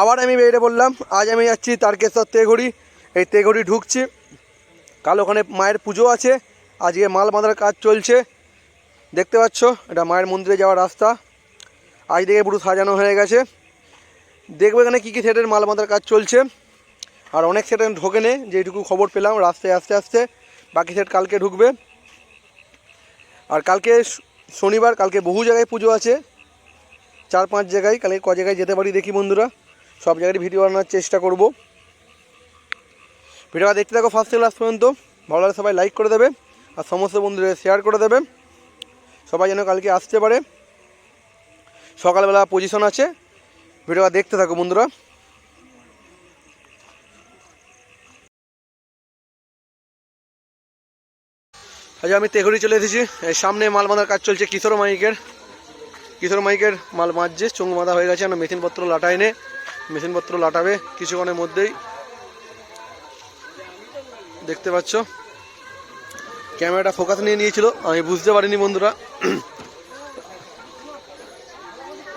আবার আমি বেরিয়ে বললাম আজ আমি যাচ্ছি তারকেশ্বর তেঘড়ি। এই তেঘড়ি ঢুকছি। কাল ওখানে মায়ের পুজো আছে। আজকে মাল বাঁধার কাজ চলছে। দেখতে পাচ্ছ, এটা মায়ের মন্দিরে যাওয়ার রাস্তা। আজ থেকে পুরো সাজানো হয়ে গেছে। দেখব এখানে কী কী সেটের মাল বাঁধার কাজ চলছে। আর অনেক সেট ঢোকে নে যেটুকু খবর পেলাম, রাস্তায় আস্তে আস্তে। বাকি সেট কালকে ঢুকবে। আর কালকে শনিবার, কালকে বহু জায়গায় পুজো আছে। চার পাঁচ জায়গায়, কালকে ক জায়গায় যেতে পারি দেখি বন্ধুরা। সব জায়গায় ভিডিও বানানোর চেষ্টা করব। ভিডিওটা দেখতে থাকো ফার্স্ট থেকে লাস্ট পর্যন্ত। ভালো লাগলে সবাই লাইক করে দেবে, আর সমস্ত বন্ধুদের শেয়ার করে দেবে। সবাই যেন কালকে আসতে পারে। সকালবেলা পজিশন আছে। ভিডিওটা দেখতে থাকো বন্ধুরা। আজ আমি তেঘড়ি চলে এসেছি। সামনে মাল বাঁধার কাজ চলছে কিশোর মাইকের। কিশোর মাইকের মাল বাঁধছে চোঙ বাঁধা হয়ে গেছে না মেশিনপত্র লাটায় নে। মেশিনপত্র লাটাবে কিছুক্ষণের মধ্যেই। দেখতে পাচ্ছ? ক্যামেরাটা ফোকাস নিয়ে নিয়েছিল। আমি বুঝতে পারিনি বন্ধুরা।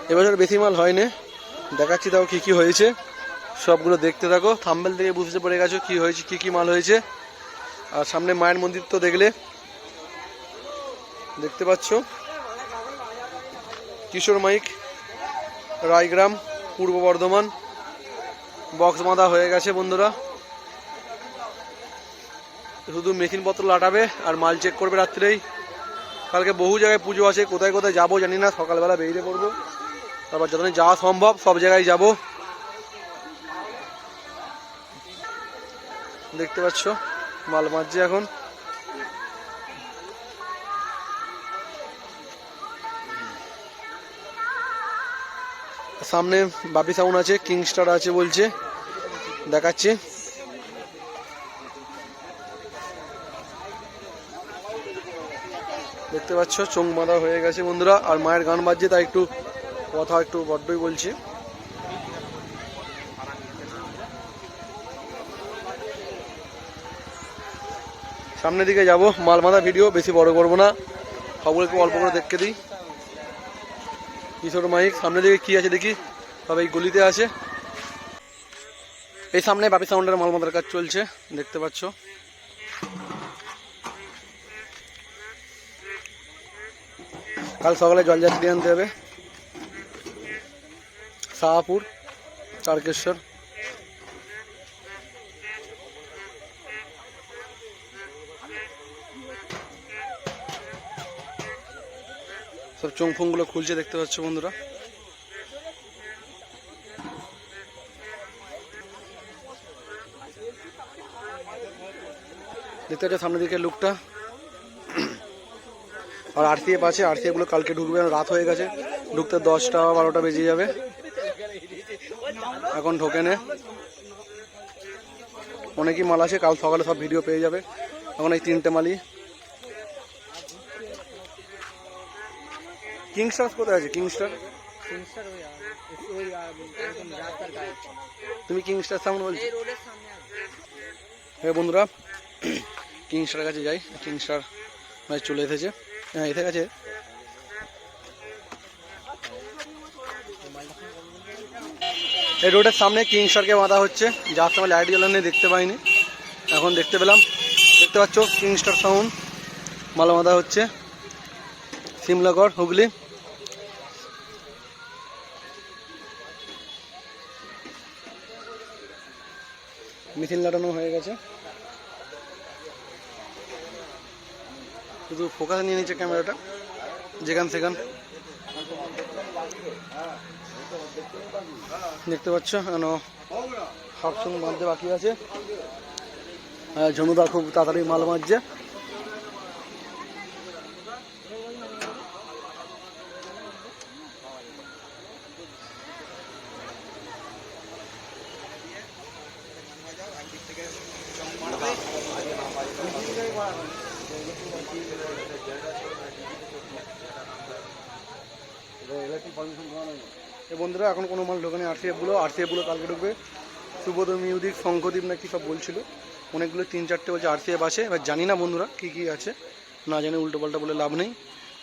এবছর বেশি মাল হয়নি। দেখাচ্ছি তাও কী কী হয়েছে। সবগুলো দেখতে থাকো। থাম্বেল থেকে বুঝতে পেরে গেছো কী হয়েছে, কী কী মাল হয়েছে। আর সামনে মায়ের মন্দির তো দেখলে। দেখতে পাচ্ছ? কিশোর মাইক, রায়গ্রাম, পূর্ব বর্ধমান। বক্স বাঁধা হয়ে গেছে বন্ধুরা। শুধু মেশিনপত্র লাটাবে আর মাল চেক করবে রাত্রেই। কালকে বহু জায়গায় পুজো আছে, কোথায় কোথায় যাব জানি না, সকালবেলা বেরিয়ে পড়ব। তারপর যতদিন যাওয়া সম্ভব, সব জায়গায় যাব। দেখতে পাচ্ছ, মাল মারছে এখন। সামনে বাপি সাউন্ড আছে, কিংস্টার আছে বলছে। দেখাচ্ছি। দেখতে পাচ্ছ, চোখ বাঁধা হয়ে গেছে বন্ধুরা। আর মায়ের গান বাজছে, তাই একটু কথা একটু বড্ডই বলছি। সামনের দিকে যাব, মাল বাঁধা ভিডিও বেশি বড় করব না। সবগুলো একটু অল্প করে দেখতে দিই। কিশোর মাইক, সামনের দিকে কি আছে দেখি? তবে এই গলিতে আছে। এই সামনে বাপি সাউন্ডের মাল কাজ চলছে, দেখতে পাচ্ছ। কাল সকালে জলযাত্রী আনতে হবে। শাহপুর, তারকেশ্বর। সব চোংফোংগুলো খুলছে, দেখতে পাচ্ছ বন্ধুরা। দেখতে পাচ্ছ সামনের দিকে লুকটা আর আরসিএফ আছে আরসিএফগুলো কালকে ঢুকবে রাত হয়ে গেছে। ঢুকতে দশটা বারোটা বেজে যাবে। এখন ঢোকে নে। অনেকই মাল আছে কাল সকালে সব ভিডিও পেয়ে যাবে। এখন এই তিনটে মালই। কিংস্টার কোথায় আছে? কিংস্টার তুমি কিংস্টার সামনে বলছো? বন্ধুরা কিংস্টার কাছে যাই। কিংস্টার মানে চলে এসেছে। হ্যাঁ এসে গেছে। এই রোডের সামনে কিংস্টারকে বাঁধা হচ্ছে। যার সময় লাইট জ্বালানো দেখতে পাইনি। এখন দেখতে পেলাম। দেখতে পাচ্ছ কিংস্টার সাউন্ড মালা বাঁধা হচ্ছে। সিমলাগড়, হুগলি। মেশিন লাটানো হয়ে গেছে। শুধু ফোকাস নিয়ে নিচ্ছে ক্যামেরাটা যেখান সেখান। দেখতে পাচ্ছ কেন হাফ সঙ্গে বাঁধতে বাকি আছে। ঝনুদা খুব তাড়াতাড়ি মাল মারছে বন্ধুরা, এখন কোনো মাল ঢোকেনি আরসিএফগুলো আরসিএফগুলো কালকে ঢুকবে। সুবোধ মিউজিক শঙ্খদীপ না কি সব বলছিল। অনেকগুলো তিন চারটে বলছে আরসিএফ আছে। এবার জানি না বন্ধুরা কী কী আছে। না জানি উল্টো পাল্টা বলে লাভ নেই।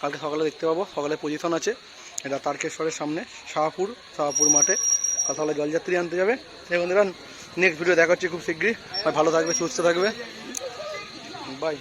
কালকে সকালে দেখতে পাবো। সকালে পজিশন আছে। এটা তারকেশ্বরের সামনে, শাহপুর শাহপুর মাঠে। কথা হলে জলযাত্রী আনতে যাবে। সেই বন্ধুরা নেক্সট ভিডিও দেখা হচ্ছে খুব শীঘ্রই। ভালো থাকবে সুস্থ থাকবে। বাই